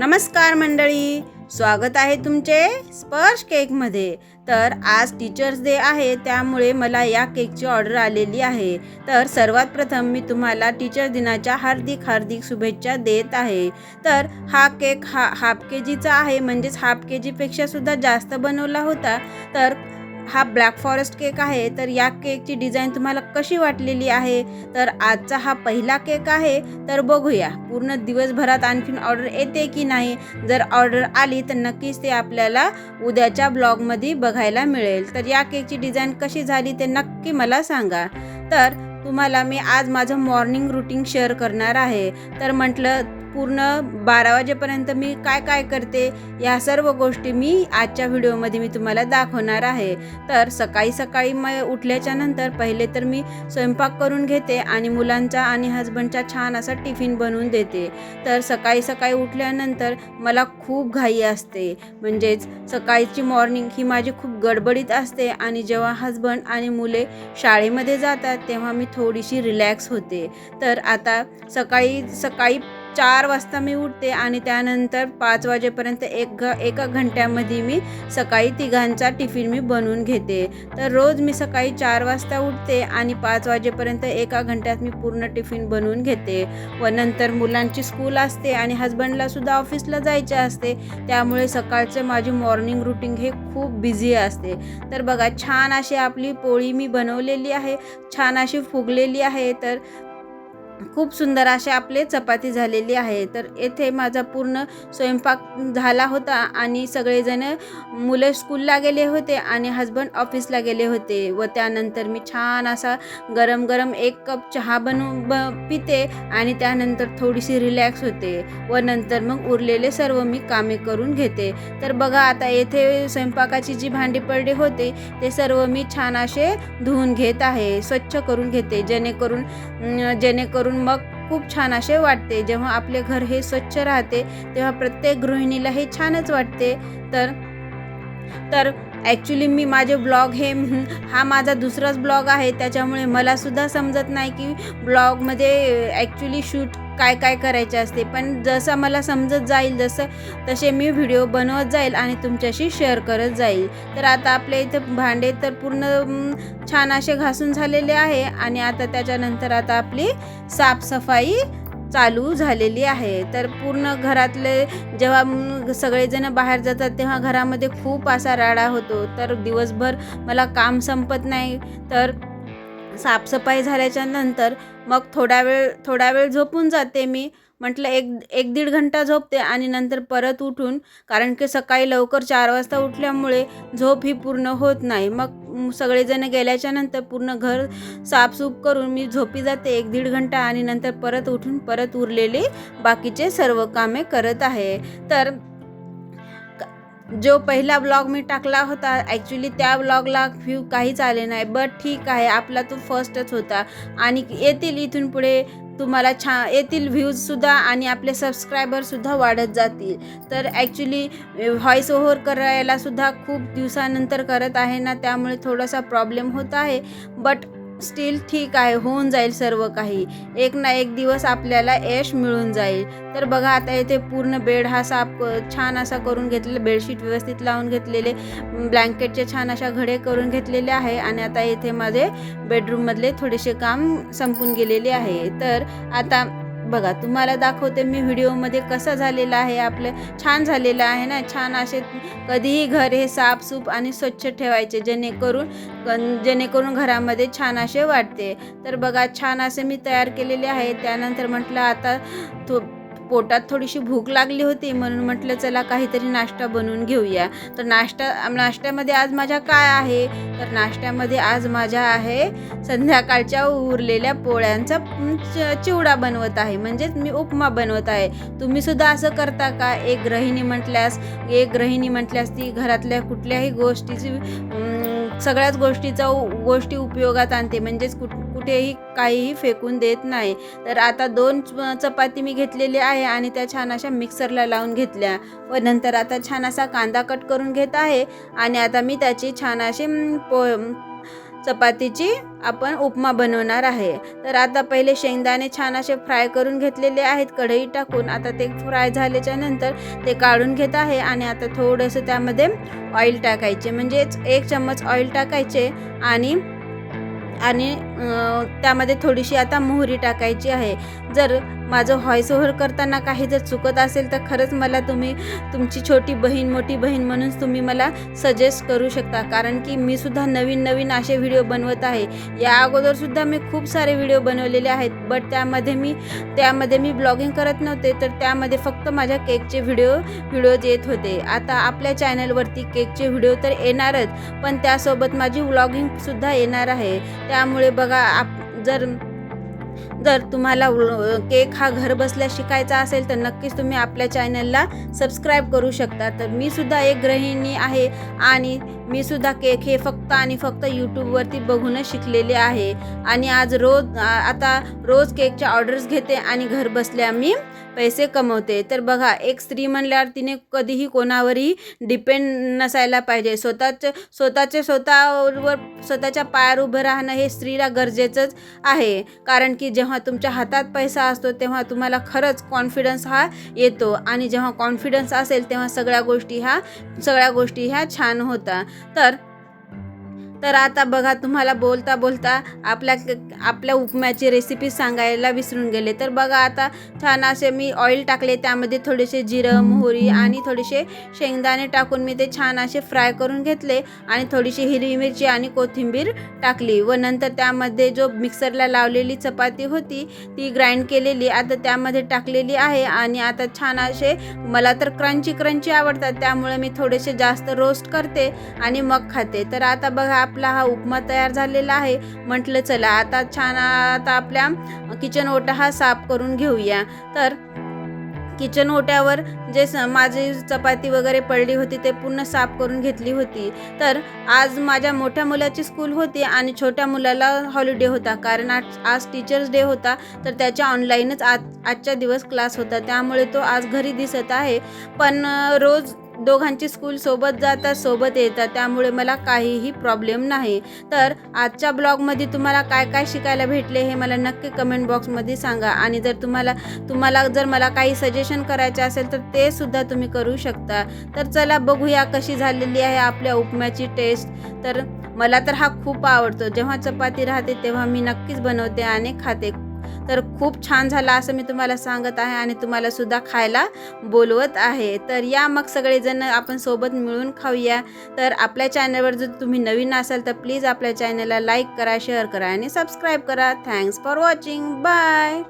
नमस्कार मंडळी स्वागत आहे तुमचे स्पर्श केकमध्ये. तर आज टीचर्स डे आहे त्यामुळे मला या केकची ऑर्डर आलेली आहे. तर सर्वात प्रथम मी तुम्हाला टीचर दिनाच्या हार्दिक हार्दिक शुभेच्छा देत आहे. तर हा केक हा हाफ के जीचा आहे म्हणजेच हाफ के जीपेक्षासुद्धा जास्त बनवला होता. तर हा ब्लॅक फॉरेस्ट केक आहे तर या केकची डिझाईन तुम्हाला कशी वाटलेली आहे? तर आजचा हा पहिला केक आहे तर बघूया. पूर्ण दिवसभरात आणखीन ऑर्डर येते की नाही? जर ऑर्डर आली तर नक्कीच ते आपल्याला उद्याच्या ब्लॉगमध्ये बघायला मिळेल. तर या केकची डिझाईन कशी झाली ते नक्की मला सांगा. तर तुम्हाला मी आज माझं मॉर्निंग रुटीन शेअर करणार आहे. तर म्हटलं पूर्ण बारा वाजेपर्यंत मी काय काय करते या सर्व गोष्टी मी आजच्या व्हिडिओमध्ये मी तुम्हाला दाखवणार आहे. तर सकाळी सकाळी मग उठल्याच्या नंतर पहिले तर मी स्वयंपाक करून घेते आणि मुलांचा आणि हजबंडचा छान असा टिफिन बनवून देते. तर सकाळी सकाळी उठल्यानंतर मला खूप घाई असते. म्हणजेच सकाळची मॉर्निंग ही माझी खूप गडबडीत असते आणि जेव्हा हजबंड आणि मुले शाळेमध्ये जातात तेव्हा मी थोडीशी रिलॅक्स होते. तर आता सकाळी सकाळी चार वाजता मी उठते आणि त्यानंतर पाच वाजेपर्यंत एक घ एका घंट्यामध्ये मी सकाळी तिघांचा टिफिन मी बनवून घेते. तर रोज मी सकाळी चार वाजता उठते आणि पाच वाजेपर्यंत एका घंट्यात मी पूर्ण टिफिन बनवून घेते. व नंतर मुलांची स्कूल असते आणि हजबंडला सुद्धा ऑफिसला जायचे असते. त्यामुळे सकाळचं माझी मॉर्निंग रुटीन हे खूप बिझी असते. तर बघा छान अशी आपली पोळी मी बनवलेली आहे. छान अशी फुगलेली आहे. तर खूप सुंदर असे आपले चपाती झालेली आहे. तर येथे माझा पूर्ण स्वयंपाक झाला होता आणि सगळेजण मुलं स्कूलला गेले होते आणि हजबंड ऑफिसला गेले होते व त्यानंतर मी छान असा गरम गरम एक कप चहा बनवून ब पिते आणि त्यानंतर थोडीशी रिलॅक्स होते व नंतर मग उरलेले सर्व मी कामे करून घेते. तर बघा आता येथे स्वयंपाकाची जी भांडी पडली होते ते सर्व मी छान असे धुवून घेत आहे स्वच्छ करून घेते. जेणेकरून जेणेकरून करून मग खूप छान असे वाटते. जेव्हा आपले घर हे स्वच्छ राहते तेव्हा प्रत्येक गृहिणीला हे छानच वाटते. तर तर ॲक्च्युली मी माझे ब्लॉग हे हा माझा दुसराच ब्लॉग आहे. त्याच्यामुळे मला सुद्धा समजत नाही की ब्लॉगमध्ये ॲक्च्युली शूट काय काय करायचे असते. पण जसं मला समजत जाईल जसं तसे मी व्हिडिओ बनवत जाईल आणि तुमच्याशी शेअर करत जाईल. तर आता आपल्या इथं भांडे तर पूर्ण छान असे घासून झालेले आहे आणि आता त्याच्यानंतर आता आपली साफसफाई चालू झालेली आहे. तर पूर्ण घरातले जेव्हा सगळेजण बाहेर जातात तेव्हा घरामध्ये खूप असा राडा होतो. तर दिवसभर मला काम संपत नाही. तर साफसफाई झाल्याच्यानंतर मग थोडा वेळ थोडा वेळ झोपून जाते मी. म्हटलं एक एक दीड घंटा झोपते आणि नंतर परत उठून कारण की सकाळी लवकर चार वाजता उठल्यामुळे झोप ही पूर्ण होत नाही. मग सगळेजण गेल्याच्यानंतर पूर्ण घर साफसूफ करून मी झोपी जाते एक दीड घंटा आणि नंतर परत उठून परत उरलेले बाकीचे सर्व कामे करत आहे. तर जो पहिला ब्लॉग मी टाकला होता ॲक्च्युली त्या ब्लॉगला व्ह्यू काहीच आले नाही. बट ठीक आहे आपला तो फर्स्टच होता. आणि येतील इथून पुढे तुम्हाला छा येतील व्ह्यूजसुद्धा आणि आपले सबस्क्रायबरसुद्धा वाढत जातील. तर ॲक्च्युली व्हॉईस ओव्हर करायलासुद्धा खूप दिवसानंतर करत आहे ना त्यामुळे थोडासा प्रॉब्लेम होत आहे. बट स्टील ठीक आहे होऊन जाईल सर्व काही. एक ना एक दिवस आपल्याला यश मिळून जाईल. तर बघा आता इथे पूर्ण बेड हा साफ क- छान असा करून घेतलेला बेडशीट व्यवस्थित लावून घेतलेले ब्लँकेटचे छान अशा घडे करून घेतलेले आहे आणि आता इथे माझे बेडरूममधले थोडेसे काम संपून गेलेले आहे. तर आता बघा तुम्हाला दाखवते मी व्हिडिओमध्ये कसं झालेलं आहे आपलं छान झालेलं आहे ना? छान असे कधीही घर हे साफसूफ आणि स्वच्छ ठेवायचे जेणेकरून जेणेकरून घरामध्ये छान असे वाटते. तर बघा छान असे मी तयार केलेले आहे. त्यानंतर म्हटलं आता तो पोटात थोडीशी भूक लागली होती म्हणून म्हटलं चला काहीतरी नाश्ता बनवून घेऊया. तर नाश्ता नाश्त्यामध्ये आज माझ्या काय आहे? तर नाश्त्यामध्ये आज माझ्या आहे संध्याकाळच्या उरलेल्या पोळ्यांचा चिवडा बनवत आहे. म्हणजेच मी उपमा बनवत आहे. तुम्ही सुद्धा असं करता का? एक गृहिणी म्हटल्यास एक गृहिणी म्हटल्यास ती घरातल्या कुठल्याही गोष्टीची सगळ्याच गोष्टीचा उ- गोष्टी उपयोगात आणते. म्हणजेच कुठ कुठेही काहीही फेकून देत नाही. तर आता दोन चपाती मी घेतलेली आहे आणि त्या छान अशा मिक्सरला लावून घेतल्या. व नंतर आता छान असा कांदा कट करून घेत आहे. आणि आता मी त्याची छान अशी पो चपातीची आपण उपमा बनवणार आहे. तर आता पहिले शेंगदाणे छान असे फ्राय करून घेतलेले आहेत. कढई टाकून आता ते फ्राय झाल्याच्यानंतर ते काढून घेत आहे. आणि आता थोडंसं त्यामध्ये ऑइल टाकायचे. म्हणजेच एक चम्मच ऑइल टाकायचे आणि आणि त्यामध्ये थोडीशी आता मोहरी टाकायची आहे. जर माझं व्हॉइस ओव्हर करताना काही जर चुकत असेल तर खरंच मला तुम्ही तुमची छोटी बहीण मोठी बहीण म्हणून तुम्ही मला सजेस्ट करू शकता. कारण की मी सुद्धा नवीन नवीन असे व्हिडिओ बनवत आहे. या अगोदरसुद्धा मी खूप सारे व्हिडिओ बनवलेले आहेत. बट त्यामध्ये मी त्यामध्ये मी ब्लॉगिंग करत नव्हते. तर त्यामध्ये फक्त माझ्या केकचे व्हिडिओ व्हिडिओज येत होते. आता आपल्या चॅनलवरती केकचे व्हिडिओ तर येणारच. पण त्यासोबत माझी व्लॉगिंगसुद्धा येणार आहे. त्यामुळे बघा आप जर जर तुम्हाला केक हा घर बसल्या शिकायचा असेल तर नक्कीच तुम्ही आपल्या चॅनलला सबस्क्राईब करू शकता. तर मी सुद्धा एक गृहिणी आहे आणि मी सुद्धा केक हे फक्त आणि फक्त यूट्यूबवरती बघूनच शिकलेले आहे. आणि आज रोज आता रोज केकच्या ऑर्डर्स घेते आणि घर बसल्या मी पैसे कमवते. तर बघा एक स्त्री म्हणल्यावर तिने कधीही कोणावरही डिपेंड नसायला पाहिजे. स्वतःचे स्वतःचे स्वतःवर स्वतःच्या पायावर उभं राहणं हे स्त्रीला गरजेचंच आहे. कारण की जेव्हा तुमच्या हातात पैसा असतो तेव्हा तुम्हाला खरंच कॉन्फिडन्स हा येतो. आणि जेव्हा कॉन्फिडन्स असेल तेव्हा सगळ्या गोष्टी ह्या सगळ्या गोष्टी ह्या छान होता तर तर आता बघा तुम्हाला बोलता बोलता आपल्या आपल्या उपम्याची रेसिपी सांगायला विसरून गेले. तर बघा आता छान असे मी ऑइल टाकले त्यामध्ये थोडेसे जिरं मोहरी आणि थोडेसे शेंगदाणे टाकून मी ते छान असे फ्राय करून घेतले आणि थोडीशी हिरवी मिरची आणि कोथिंबीर टाकली व नंतर त्यामध्ये जो मिक्सरला लावलेली चपाती होती ती ग्राइंड केलेली आता त्यामध्ये टाकलेली आहे आणि आता छान असे मला तर क्रंची क्रंची आवडतात त्यामुळे मी थोडेसे जास्त रोस्ट करते आणि मग खाते. तर आता बघा आपला हा उपमा तयार झालेला आहे. म्हटलं चला आता छान आता आपल्या किचन ओटा हा साफ करून घेऊया. तर किचन ओट्यावर जे स माझी चपाती वगैरे पडली होती ते पूर्ण साफ करून घेतली होती. तर आज माझ्या मोठ्या मुलाची स्कूल होती आणि छोट्या मुलाला हॉलिडे होता. कारण आज आज टीचर्स डे होता तर त्याच्या ऑनलाईनच आज आजच्या दिवस क्लास होता. त्यामुळे तो आज घरी दिसत आहे. पण रोज दोघांची स्कूल सोबत जातात सोबत येतात. त्यामुळे मला काहीही प्रॉब्लेम नाही. तर आजच्या ब्लॉगमध्ये तुम्हाला काय काय शिकायला भेटले हे मला नक्की कमेंट बॉक्समध्ये सांगा. आणि जर तुम्हाला तुम्हाला जर मला काही सजेशन करायचे असेल तर ते सुद्धा तुम्ही करू शकता. तर चला बघूया कशी झालेली आहे आपल्या उपम्याची टेस्ट तर मला तर हा खूप आवडतो. जेव्हा चपाती राहते तेव्हा मी नक्कीच बनवते आणि खाते. तर खूप छान झाला असं मी तुम्हाला सांगत आहे आणि तुम्हाला सुद्धा खायला बोलवत आहे. तर या मग सगळेजण आपण सोबत मिळून खाऊया. तर आपल्या चॅनलवर जर तुम्ही नवीन असाल तर प्लीज आपल्या चॅनलला लाईक करा शेअर करा आणि सबस्क्राईब करा. Thanks for watching bye